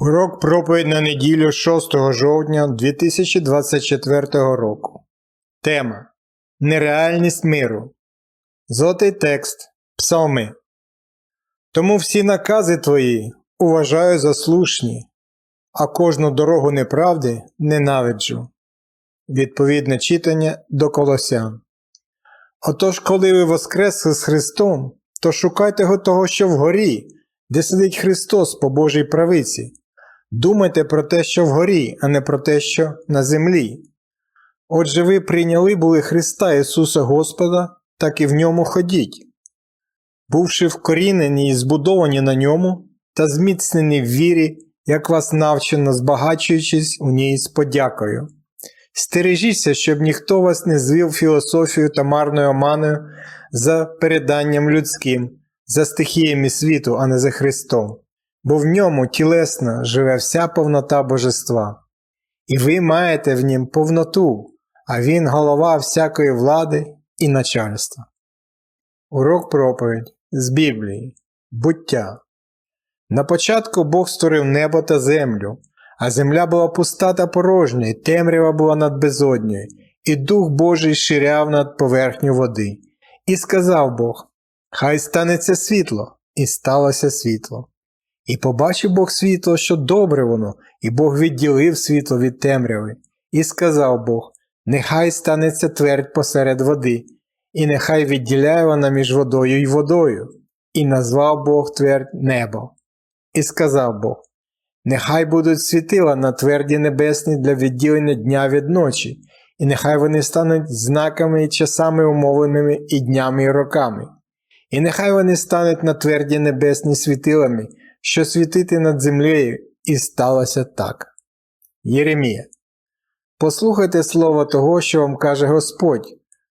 Урок проповідь на неділю 6 жовтня 2024 року. Тема Нереальність миру. Золотий текст Псалми. Тому всі накази твої уважаю за слушні, а кожну дорогу неправди ненавиджу. Відповідне читання до Колосян. Отож, коли ви воскресли з Христом, то шукайте го того, що вгорі, де сидить Христос по Божій правиці. Думайте про те, що вгорі, а не про те, що на землі. Отже, ви прийняли були Христа Ісуса Господа, так і в ньому ходіть. Бувши вкорінені і збудовані на ньому, та зміцнені в вірі, як вас навчено, збагачуючись у ній з подякою. Стережіться, щоб ніхто вас не звів філософію та марною оманою за переданням людським, за стихіями світу, а не за Христом бо в ньому тілесно живе вся повнота божества, і ви маєте в нім повноту, а він голова всякої влади і начальства. Урок проповідь з Біблії Буття. На початку Бог створив небо та землю, а земля була пуста та порожня, і темрява була над безодньою, і Дух Божий ширяв над поверхню води. І сказав Бог: Хай станеться світло, і сталося світло. І побачив Бог світло, що добре воно, і Бог відділив світло від темряви, і сказав Бог: Нехай станеться твердь посеред води, і нехай відділяє вона між водою і водою, і назвав Бог твердь небо. І сказав Бог: Нехай будуть світила на тверді небесні для відділення дня від ночі, і нехай вони стануть знаками і часами умовленими і днями і роками, і нехай вони стануть на тверді небесні світилами що світити над землею, і сталося так. Єремія. Послухайте слово того, що вам каже Господь,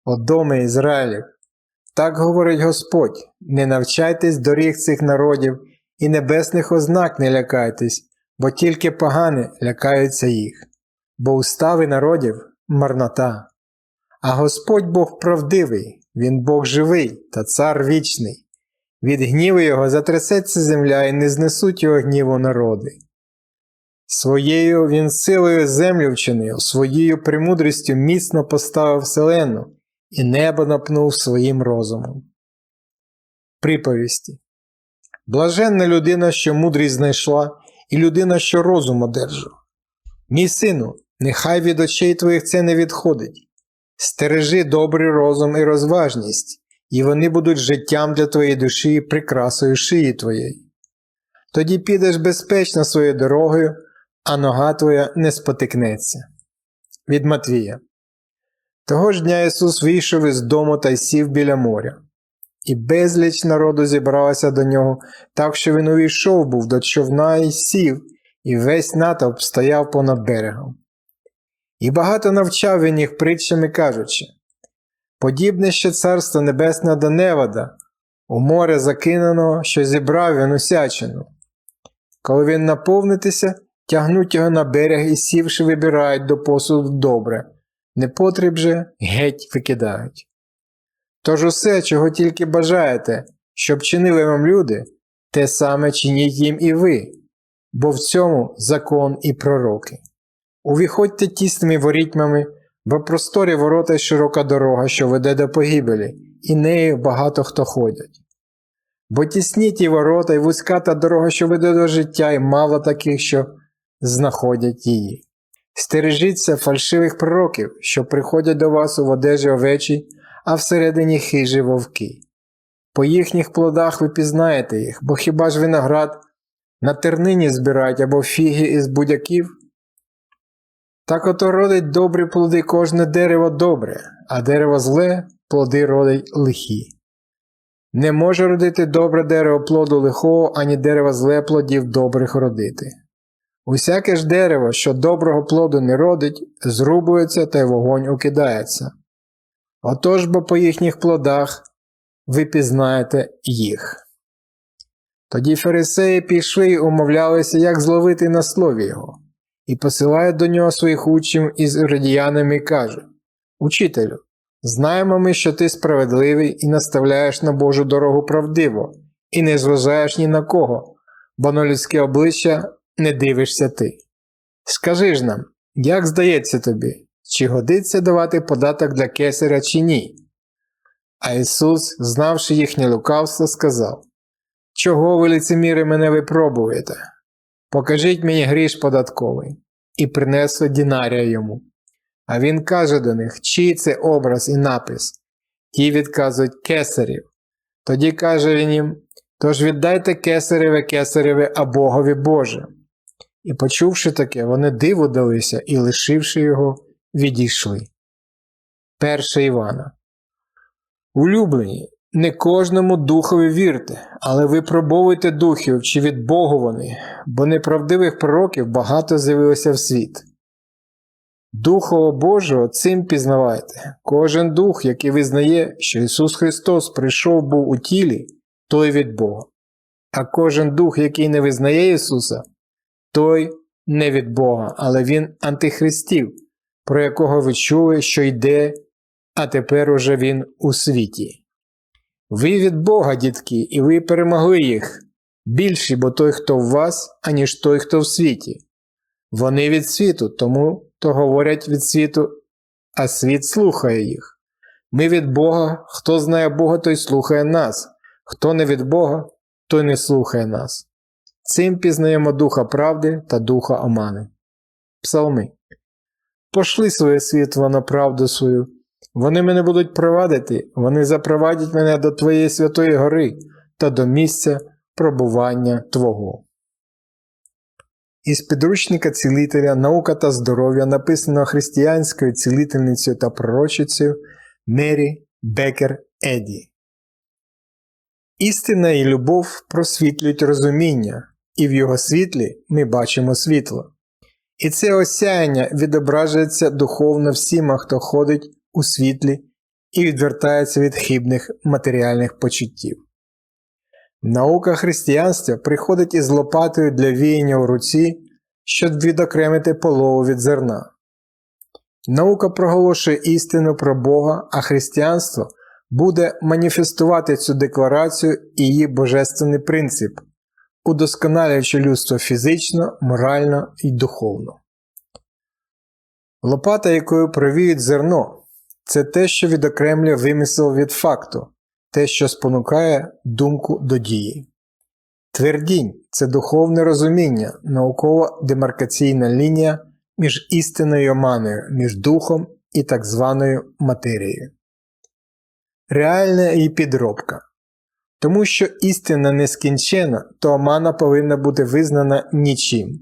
о доме Ізраїлів. Так говорить Господь: не навчайтесь доріг цих народів і небесних ознак не лякайтесь, бо тільки погане лякаються їх, бо устави народів марнота. А Господь Бог правдивий, Він Бог живий та цар вічний. Від гніву його затрясеться земля і не знесуть його гніву народи. Своєю він силою землю вчинив, своєю премудрістю міцно поставив вселену і небо напнув своїм розумом. Приповісті Блаженна людина, що мудрість знайшла, і людина, що розум одержав. Мій сину, нехай від очей твоїх це не відходить. Стережи добрий розум і розважність, і вони будуть життям для твоєї душі і прикрасою шиї твоєї. Тоді підеш безпечно своєю дорогою, а нога твоя не спотикнеться. Від Матвія. Того ж дня Ісус вийшов із дому та й сів біля моря, і безліч народу зібралася до нього, так що він увійшов був до човна і сів, і весь натовп стояв понад берегом. І багато навчав він їх притчами кажучи Подібне ще царство небесне до невода, у море закиненого, що зібрав він усячину. Коли він наповнитися, тягнуть його на берег і сівши, вибирають до посуду добре, непотріб же геть викидають. Тож усе, чого тільки бажаєте, щоб чинили вам люди, те саме чиніть їм і ви, бо в цьому закон і пророки. Увіходьте тісними ворітьмами. Бо просторі ворота й широка дорога, що веде до погибелі, і нею багато хто ходять. Бо тісні ті ворота й вузька та дорога, що веде до життя, і мало таких, що знаходять її. Стережіться фальшивих пророків, що приходять до вас у одежі овечі, а всередині хижі вовки. По їхніх плодах ви пізнаєте їх, бо хіба ж виноград на тернині збирають або фіги із будяків? Так ото родить добрі плоди кожне дерево добре, а дерево зле плоди родить лихі. Не може родити добре дерево плоду лихого, ані дерево зле плодів добрих родити. Усяке ж дерево, що доброго плоду не родить, зрубується та й вогонь укидається. Отож бо по їхніх плодах ви пізнаєте їх. Тоді фарисеї пішли й умовлялися, як зловити на слові його і посилає до нього своїх учнів із радіянами і каже Учителю, знаємо ми, що ти справедливий і наставляєш на Божу дорогу правдиво, і не зважаєш ні на кого, бо на людське обличчя не дивишся ти. Скажи ж нам, як здається тобі, чи годиться давати податок для кесаря чи ні? А Ісус, знавши їхнє лукавство, сказав Чого ви лицеміри мене випробуєте? Покажіть мені гріш податковий, і принесли дінарія йому. А він каже до них, чий це образ і напис. Ті відказують кесарів. Тоді каже він їм Тож віддайте кесареве кесареве, а Богові Боже. І почувши таке, вони диву далися і, лишивши його, відійшли. Перше Івана. Улюблені, не кожному духові вірте, але випробовуйте духів, чи від Богу вони, бо неправдивих пророків багато з'явилося в світ. Духова Божого цим пізнавайте. Кожен дух, який визнає, що Ісус Христос прийшов був у тілі, той від Бога. А кожен дух, який не визнає Ісуса, той не від Бога, але Він антихристів, про якого ви чули, що йде, а тепер уже Він у світі. Ви від Бога, дітки, і ви перемогли їх. Більші, бо той, хто в вас, аніж той, хто в світі. Вони від світу, тому то говорять від світу, а світ слухає їх. Ми від Бога, хто знає Бога, той слухає нас, хто не від Бога, той не слухає нас. Цим пізнаємо духа правди та духа омани. Псалми. Пошли своє світло на правду свою. Вони мене будуть провадити, вони запровадять мене до Твоєї святої гори та до місця пробування Твого. Із підручника цілителя Наука та здоров'я написано християнською цілительницею та пророчицею Мері Бекер Еді. Істина і любов просвітлюють розуміння, і в його світлі ми бачимо світло. І це осяяння відображується духовно всіма, хто ходить у світлі і відвертається від хибних матеріальних почуттів. Наука християнства приходить із лопатою для віяння в руці, щоб відокремити полову від зерна. Наука проголошує істину про Бога, а християнство буде маніфестувати цю декларацію і її божественний принцип, удосконалюючи людство фізично, морально і духовно. Лопата, якою провіють зерно, це те, що відокремлює вимисел від факту, те, що спонукає думку до дії. Твердінь це духовне розуміння, наукова демаркаційна лінія між істиною і оманою, між духом і так званою матерією. Реальна її підробка. Тому що істина нескінчена, то омана повинна бути визнана нічим.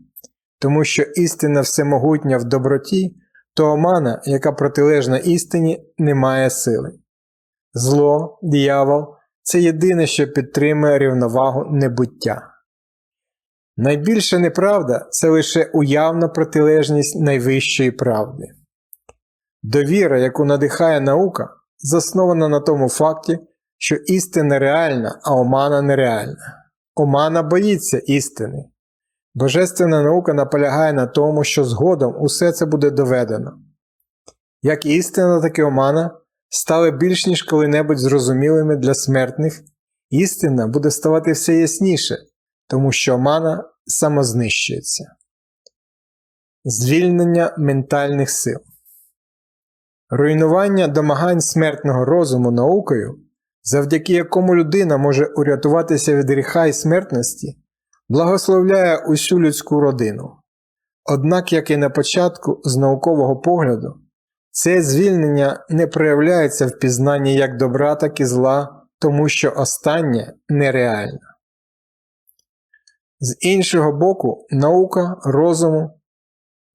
Тому що істина всемогутня в доброті, то омана, яка протилежна істині, не має сили. Зло, диявол це єдине, що підтримує рівновагу небуття. Найбільша неправда це лише уявна протилежність найвищої правди. Довіра, яку надихає наука, заснована на тому факті, що істина реальна, а омана нереальна. Омана боїться істини. Божественна наука наполягає на тому, що згодом усе це буде доведено. Як істина, так і омана стали більш ніж коли-небудь зрозумілими для смертних, істина буде ставати все ясніше, тому що омана самознищується. Звільнення ментальних сил. Руйнування домагань смертного розуму наукою, завдяки якому людина може урятуватися від гріха і смертності, благословляє усю людську родину. Однак, як і на початку, з наукового погляду, це звільнення не проявляється в пізнанні як добра, так і зла, тому що останнє нереальне. З іншого боку, наука розуму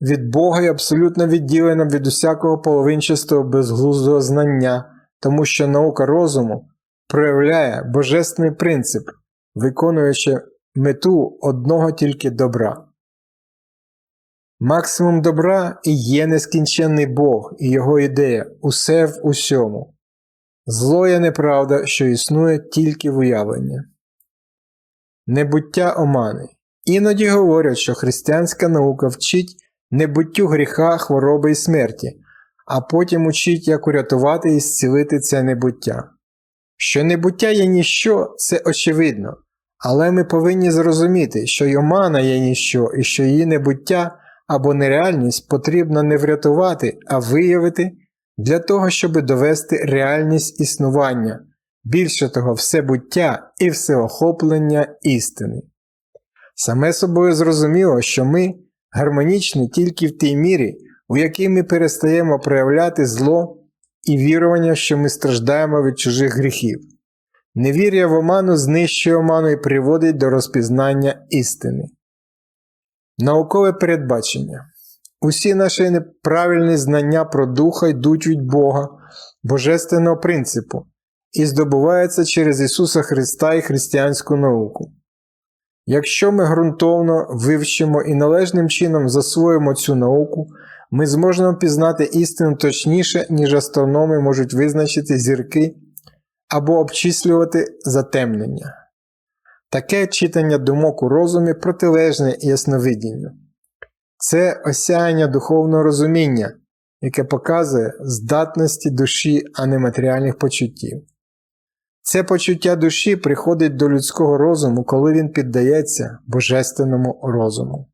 від Бога є абсолютно відділена від усякого половинчастого безглуздого знання, тому що наука розуму проявляє божественний принцип, виконуючи мету одного тільки добра. Максимум добра і є нескінченний Бог і його ідея усе в усьому. Зло є неправда, що існує тільки в уявленні. Небуття омани. Іноді говорять, що християнська наука вчить небуттю гріха, хвороби і смерті, а потім учить, як урятувати і зцілити це небуття. Що небуття є ніщо, це очевидно, Але ми повинні зрозуміти, що й омана є ніщо, і що її небуття або нереальність потрібно не врятувати, а виявити для того, щоб довести реальність існування, більше того, все буття і всеохоплення істини. Саме собою зрозуміло, що ми гармонічні тільки в тій мірі, у якій ми перестаємо проявляти зло і вірування, що ми страждаємо від чужих гріхів. Невір'я в оману знищує оману і приводить до розпізнання істини. Наукове передбачення. Усі наші неправильні знання про духа йдуть від Бога, божественного принципу, і здобуваються через Ісуса Христа і християнську науку. Якщо ми ґрунтовно вивчимо і належним чином засвоїмо цю науку, ми зможемо пізнати істину точніше, ніж астрономи можуть визначити зірки або обчислювати затемнення. Таке читання думок у розумі протилежне ясновидінню. Це осяяння духовного розуміння, яке показує здатності душі, а не матеріальних почуттів. Це почуття душі приходить до людського розуму, коли він піддається божественному розуму.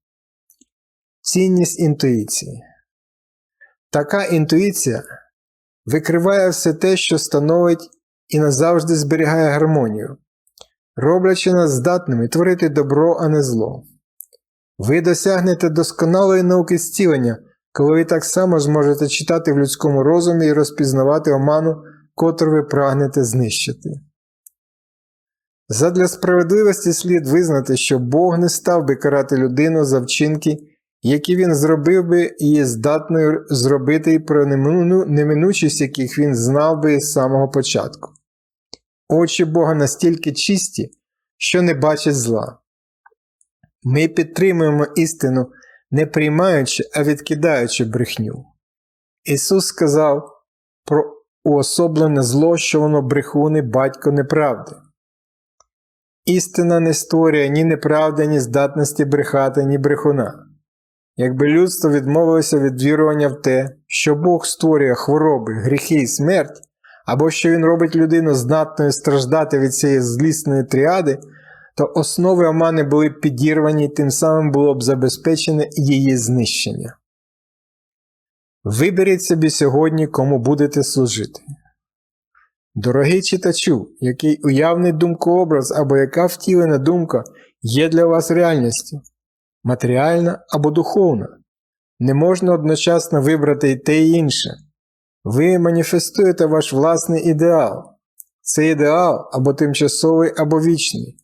Цінність інтуїції. Така інтуїція викриває все те, що становить і назавжди зберігає гармонію, роблячи нас здатними творити добро, а не зло. Ви досягнете досконалої науки зцілення, коли ви так само зможете читати в людському розумі і розпізнавати оману, котру ви прагнете знищити. Задля справедливості слід визнати, що Бог не став би карати людину за вчинки, які він зробив би і є здатною зробити про неминучість, яких він знав би з самого початку. Очі Бога настільки чисті, що не бачать зла. Ми підтримуємо істину, не приймаючи, а відкидаючи брехню. Ісус сказав про уособлене зло, що воно брехуни батько неправди. Істина не створює ні неправди, ні здатності брехати, ні брехуна. Якби людство відмовилося від вірування в те, що Бог створює хвороби, гріхи і смерть, або що Він робить людину здатною страждати від цієї злісної тріади, то основи омани були підірвані тим самим було б забезпечене її знищення. Виберіть собі сьогодні, кому будете служити. Дорогий читачу, який уявний думкообраз або яка втілена думка є для вас реальністю, матеріальна або духовна, не можна одночасно вибрати і те і інше. Ви маніфестуєте ваш власний ідеал. Це ідеал або тимчасовий, або вічний,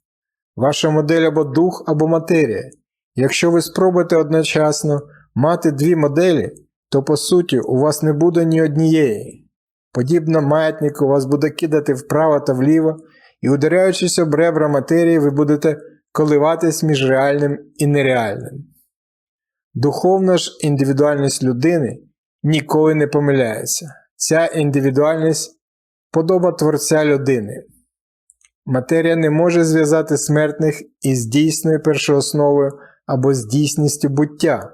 ваша модель або дух, або матерія. Якщо ви спробуєте одночасно мати дві моделі, то по суті у вас не буде ні однієї. Подібно маятнику вас буде кидати вправо та вліво, і, ударяючись об ребра матерії, ви будете коливатись між реальним і нереальним. Духовна ж індивідуальність людини ніколи не помиляється. Ця індивідуальність подоба Творця людини. Матерія не може зв'язати смертних із дійсною першоосновою або з дійсністю буття,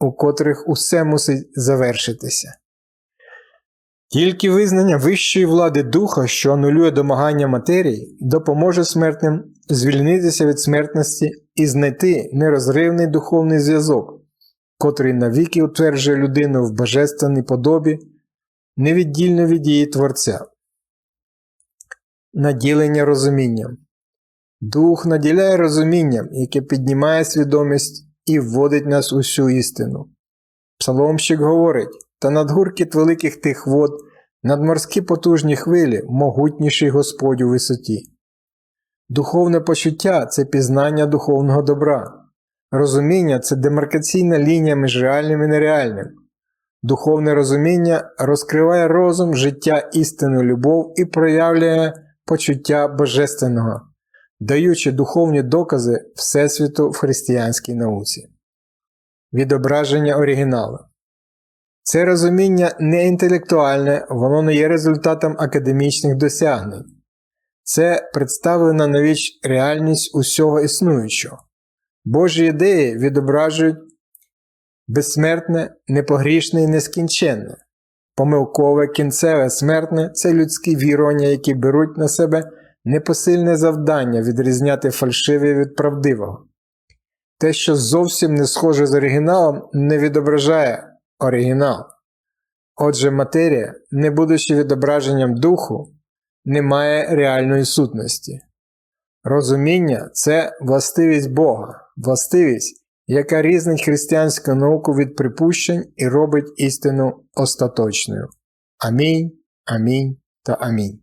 у котрих усе мусить завершитися. Тільки визнання вищої влади духа, що анулює домагання матерії, допоможе смертним звільнитися від смертності і знайти нерозривний духовний зв'язок, котрий навіки утверджує людину в божественній подобі, невіддільно від її Творця. Наділення розумінням. Дух наділяє розумінням, яке піднімає свідомість і вводить нас у всю істину. Псаломщик говорить та над гуркіт великих тих вод, надморські потужні хвилі, могутніший Господь у висоті. Духовне почуття це пізнання духовного добра. Розуміння це демаркаційна лінія між реальним і нереальним. Духовне розуміння розкриває розум, життя істину любов і проявляє почуття божественного, даючи духовні докази Всесвіту в християнській науці. Відображення оригіналу це розуміння не інтелектуальне, воно не є результатом академічних досягнень. Це представлена навіч реальність усього існуючого. Божі ідеї відображують безсмертне, непогрішне і нескінченне. Помилкове, кінцеве, смертне це людські вірування, які беруть на себе непосильне завдання відрізняти фальшиве від правдивого. Те, що зовсім не схоже з оригіналом, не відображає оригінал. Отже, матерія, не будучи відображенням духу, не має реальної сутності. Розуміння це властивість Бога, властивість, яка різнить християнську науку від припущень і робить істину остаточною. Амінь, амінь та амінь.